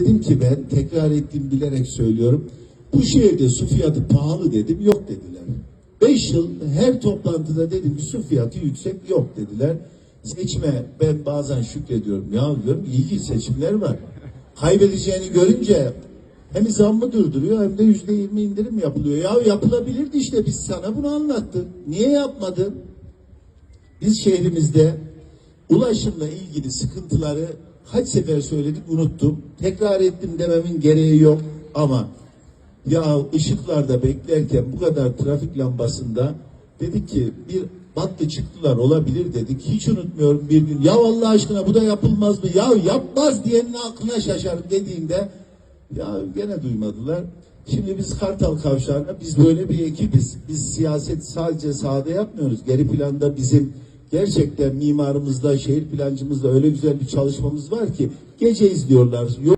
dedim ki ben tekrar ettim bilerek söylüyorum. Bu şehirde su fiyatı pahalı dedim yok dediler. Beş yıl her toplantıda dedim ki su fiyatı yüksek yok dediler. Seçime ben bazen şükrediyorum. Ya diyorum ilginç seçimler var. Kaybedeceğini görünce hem zammı durduruyor hem de yüzde yirmi indirim yapılıyor. Ya yapılabilirdi işte biz sana bunu anlattık. Niye yapmadın? Biz şehrimizde ulaşımla ilgili sıkıntıları kaç sefer söyledik unuttum. Tekrar ettim dememin gereği yok ama ya ışıklarda beklerken bu kadar trafik lambasında dedik ki bir battı çıktılar olabilir dedik. Hiç unutmuyorum bir gün ya Allah aşkına bu da yapılmaz mı? Ya yapmaz diyenin aklına şaşarım dediğinde ya gene duymadılar. Şimdi biz Kartal Kavşağı'nda biz böyle bir ekibiz. Biz siyaset sadece sahada yapmıyoruz. Geri planda bizim gerçekten mimarımızda, şehir plancımızda öyle güzel bir çalışmamız var ki gece izliyorlar.